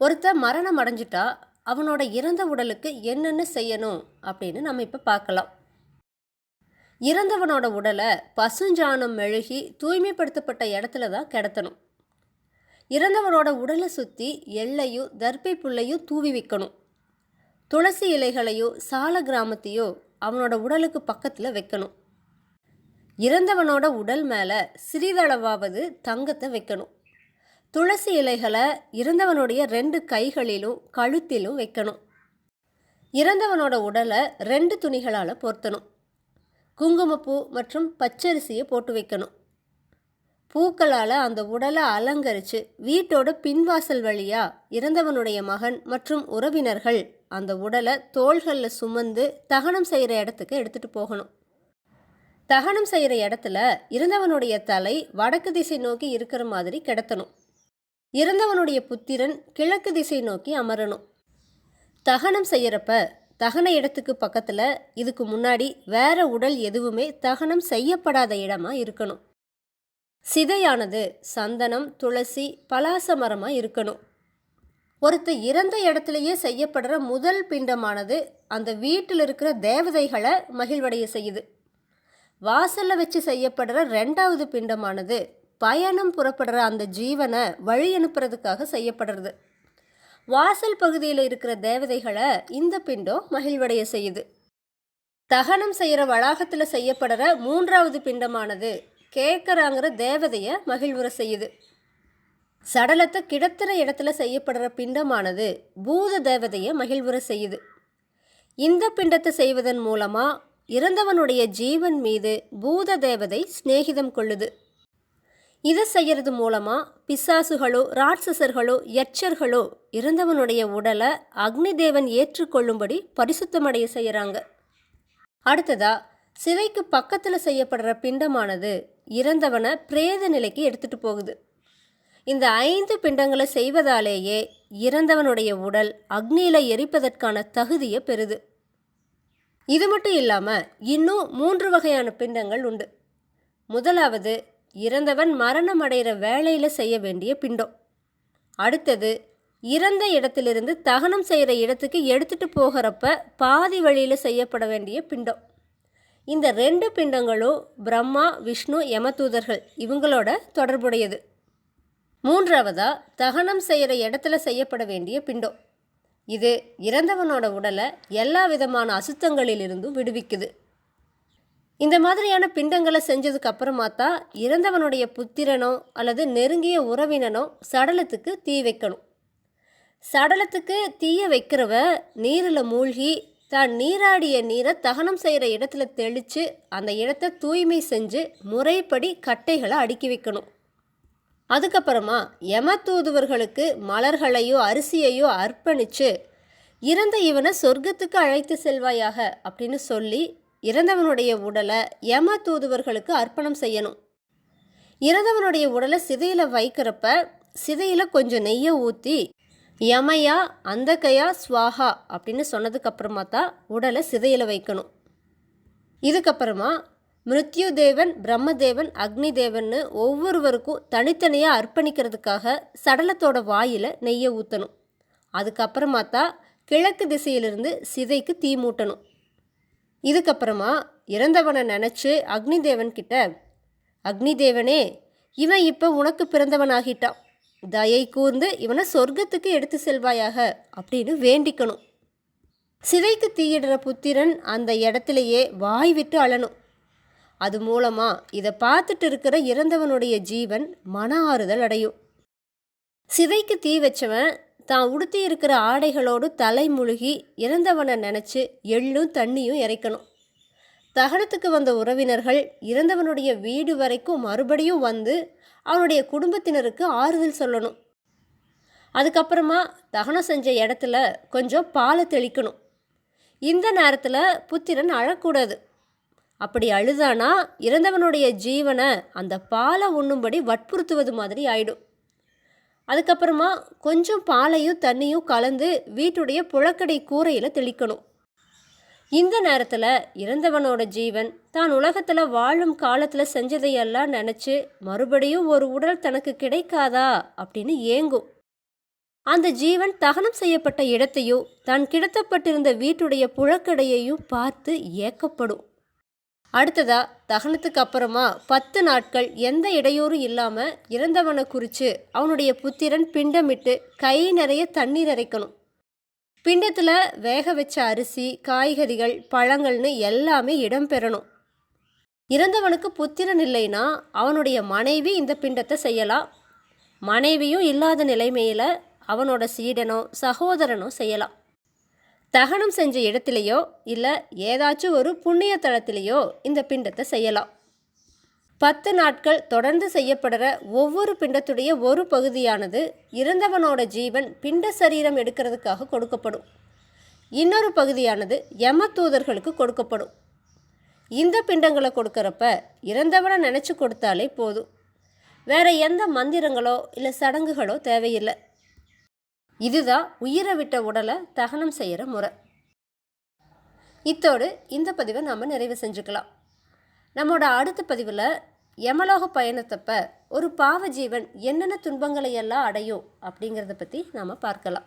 ஒருத்தன் மரணம் அடைஞ்சிட்டா அவனோட இறந்த உடலுக்கு என்னென்ன செய்யணும் அப்படின்னு நம்ம இப்போ பார்க்கலாம். இறந்தவனோட உடலை பசுஞ்சாணம் மெழுகி தூய்மைப்படுத்தப்பட்ட இடத்துல தான் கிடத்தணும். இறந்தவனோட உடலை சுற்றி எள்ளையும் தர்பை புல்லையும் தூவி வைக்கணும். துளசி இலைகளையோ சால கிராமத்தையோ அவனோட உடலுக்கு பக்கத்தில் வைக்கணும். இறந்தவனோட உடல் மேலே சிறிதளவாவது தங்கத்தை வைக்கணும். துளசி இலைகளை இறந்தவனுடைய ரெண்டு கைகளிலும் கழுத்திலும் வைக்கணும். இறந்தவனோட உடலை ரெண்டு துணிகளால் பொருத்தணும். குங்குமப்பூ மற்றும் பச்சரிசியை போட்டு வைக்கணும். பூக்களால் அந்த உடலை அலங்கரித்து வீட்டோட பின்வாசல் வழியாக இறந்தவனுடைய மகன் மற்றும் உறவினர்கள் அந்த உடலை தோள்களில் சுமந்து தகனம் செய்கிற இடத்துக்கு எடுத்துகிட்டு போகணும். தகனம் செய்கிற இடத்துல இறந்தவனுடைய தலை வடக்கு திசை நோக்கி இருக்கிற மாதிரி கிடத்தணும். இறந்தவனுடைய புத்திரன் கிழக்கு திசை நோக்கி அமரணும். தகனம் செய்யறப்ப தகன இடத்துக்கு பக்கத்தில் இதுக்கு முன்னாடி வேற உடல் எதுவுமே தகனம் செய்யப்படாத இடமா இருக்கணும். சிதையானது சந்தனம் துளசி பலாச மரமாக இருக்கணும். ஒருத்தர் இறந்த இடத்துலையே செய்யப்படுற முதல் பிண்டமானது அந்த வீட்டில் இருக்கிற தேவதைகளை மகிழ்வடைய செய்யுது. வாசலில் வச்சு செய்யப்படுற ரெண்டாவது பிண்டமானது பயணம் புறப்படுற அந்த ஜீவனை வழி அனுப்புறதுக்காக செய்யப்படுறது. வாசல் பகுதியில் இருக்கிற தேவதைகளை இந்த பிண்டம் மகிழ்வடைய செய்யுது. தகனம் செய்கிற வளாகத்தில் செய்யப்படுற மூன்றாவது பிண்டமானது கேட்குறாங்கிற தேவதையை மகிழ்வுற செய்யுது. சடலத்தை கிடத்துற இடத்துல செய்யப்படுற பிண்டமானது பூத தேவதையை மகிழ்வுற செய்யுது. இந்த பிண்டத்தை செய்வதன் மூலமாக இறந்தவனுடைய ஜீவன் மீது பூத தேவதை சிநேகிதம் கொள்ளுது. இதை செய்கிறது மூலமாக பிசாசுகளோ ராட்சசர்களோ யட்சர்களோ இறந்தவனுடைய உடலை அக்னி தேவன் ஏற்றுக்கொள்ளும்படி பரிசுத்தமடைய செய்கிறாங்க அடுத்ததா சிலைக்கு பக்கத்தில் செய்யப்படுற பிண்டமானது இறந்தவனை பிரேத நிலைக்கு எடுத்துட்டு போகுது. இந்த ஐந்து பிண்டங்களை செய்வதாலேயே இறந்தவனுடைய உடல் அக்னியில் எரிப்பதற்கான தகுதியை பெறுது. இது மட்டும் இல்லாமல் இன்னும் மூன்று வகையான பிண்டங்கள் உண்டு. முதலாவது இறந்தவன் மரணம் அடைகிற வேலையில் செய்ய வேண்டிய பிண்டம். அடுத்தது இறந்த இடத்திலிருந்து தகனம் செய்கிற இடத்துக்கு எடுத்துட்டு போகிறப்ப பாதி வழியில் செய்யப்பட வேண்டிய பிண்டம். இந்த ரெண்டு பிண்டங்களும் பிரம்மா விஷ்ணு யமதூதர்கள் இவங்களோட தொடர்புடையது. மூன்றாவதாக தகனம் செய்கிற இடத்துல செய்யப்பட வேண்டிய பிண்டம். இது இறந்தவனோட உடலை எல்லா விதமான அசுத்தங்களிலிருந்தும் விடுவிக்குது. இந்த மாதிரியான பிண்டங்களை செஞ்சதுக்கு அப்புறமா தான் இறந்தவனுடைய புத்திரனோ அல்லது நெருங்கிய உறவினனோ சடலத்துக்கு தீ வைக்கணும். சடலத்துக்கு தீய வைக்கிறவ நீரில் மூழ்கி தான் நீராடிய நீரை தகனம் செய்கிற இடத்துல தெளித்து அந்த இடத்த தூய்மை செஞ்சு முறைப்படி கட்டைகளை அடுக்கி வைக்கணும். அதுக்கப்புறமா யம தூதுவர்களுக்கு மலர்களையோ அரிசியையோ அர்ப்பணித்து இறந்த இவனை சொர்க்கத்துக்கு அழைத்து செல்வாயாக அப்படின்னு சொல்லி இறந்தவனுடைய உடலை யம தூதுவர்களுக்கு அர்ப்பணம் செய்யணும். இறந்தவனுடைய உடலை சிதையில் வைக்கிறப்ப சிதையில் கொஞ்சம் நெய்யை ஊற்றி யமையா அந்தக்கையா ஸ்வாஹா அப்படின்னு சொன்னதுக்கப்புறமா தான் உடலை சிதையில் வைக்கணும். இதுக்கப்புறமா மிருத்யு தேவன் பிரம்மதேவன் அக்னி தேவன்னு ஒவ்வொருவருக்கும் தனித்தனியாக அர்ப்பணிக்கிறதுக்காக சடலத்தோட வாயில் நெய்யை ஊற்றணும் அதுக்கப்புறமா தான் கிழக்கு திசையிலிருந்து சிதைக்கு தீ மூட்டணும். இதுக்கப்புறமா இறந்தவனை நினச்சி அக்னி தேவன்கிட்ட அக்னி தேவனே இவன் இப்போ உனக்கு பிறந்தவனாகிட்டான். தயை கூர்ந்து இவனை சொர்க்கத்துக்கு எடுத்து செல்வாயாக அப்படின்னு வேண்டிக்கணும். சிதைக்கு தீயிடுற புத்திரன் அந்த இடத்துலையே வாய் விட்டு அழணும். அது மூலமாக இதை பார்த்துட்டு இருக்கிற இறந்தவனுடைய ஜீவன் மன ஆறுதல் அடையும். சிதைக்கு தீ வச்சவன் தான் உடுத்தி இருக்கிற ஆடைகளோடு தலை முழுகி இறந்தவனை நினச்சி எள்ளும் தண்ணியும் இறைக்கணும். தகனத்துக்கு வந்த உறவினர்கள் இறந்தவனுடைய வீடு வரைக்கும் மறுபடியும் வந்து அவனுடைய குடும்பத்தினருக்கு ஆறுதல் சொல்லணும். அதுக்கப்புறமா தகனம் செஞ்ச இடத்துல கொஞ்சம் பாலை தெளிக்கணும். இந்த நேரத்தில் புத்திரன் அழக்கூடாது. அப்படி அழுதானா இறந்தவனுடைய ஜீவனை அந்த பாலை உண்ணும்படி வற்புறுத்துவது மாதிரி ஆயிடும். அதுக்கப்புறமா கொஞ்சம் பாலையும் தண்ணியும் கலந்து வீட்டுடைய புழக்கடை கூரையில் தெளிக்கணும். இந்த நேரத்தில் இறந்தவனோட ஜீவன் தான் உலகத்தில் வாழும் காலத்தில் செஞ்சதையெல்லாம் நினச்சி மறுபடியும் ஒரு உடல் தனக்கு கிடைக்காதா அப்படின்னு ஏங்கும். அந்த ஜீவன் தகனம் செய்யப்பட்ட இடத்தையும் தான் கிடத்தப்பட்டிருந்த வீட்டுடைய புழக்கடையையும் பார்த்து ஏக்கப்படும். அடுத்ததா தகனத்துக்கு அப்புறமா பத்து நாட்கள் எந்த இடையூறும் இல்லாமல் இறந்தவனை குறித்து அவனுடைய புத்திரன் பிண்டமிட்டு கை நிறைய தண்ணீர் இறைக்கணும் பிண்டத்தில் வேக வச்ச அரிசி காய்கறிகள் பழங்கள்னு எல்லாமே இடம்பெறணும் இறந்தவனுக்கு புத்திரன் இல்லைன்னா அவனுடைய மனைவி இந்த பிண்டத்தை செய்யலாம். மனைவியும் இல்லாத நிலைமையில் அவனோட சீடனோ சகோதரனோ செய்யலாம். தகனம் செஞ்ச இடத்துலையோ இல்லை ஏதாச்சும் ஒரு புண்ணிய தளத்திலேயோ இந்த பிண்டத்தை செய்யலாம். பத்து நாட்கள் தொடர்ந்து செய்யப்படுற ஒவ்வொரு பிண்டத்துடைய ஒரு பகுதியானது இறந்தவனோட ஜீவன் பிண்ட சரீரம் எடுக்கிறதுக்காக கொடுக்கப்படும். இன்னொரு பகுதியானது யம தூதர்களுக்கு கொடுக்கப்படும். இந்த பிண்டங்களை கொடுக்குறப்ப இறந்தவனை நினச்சி கொடுத்தாலே போதும். வேற எந்த மந்திரங்களோ இல்லை சடங்குகளோ தேவையில்லை. இதுதான் உயிரை விட்ட உடலை தகனம் செய்கிற முறை. இத்தோடு இந்த பதிவை நாம் நிறைவு செஞ்சுக்கலாம். நம்மளோட அடுத்த பதிவில் யமலோக பயணத்தப்ப ஒரு பாவ ஜீவன் என்னென்ன துன்பங்களை எல்லாம் அடையும் அப்படிங்கிறத பற்றி நாம் பார்க்கலாம்.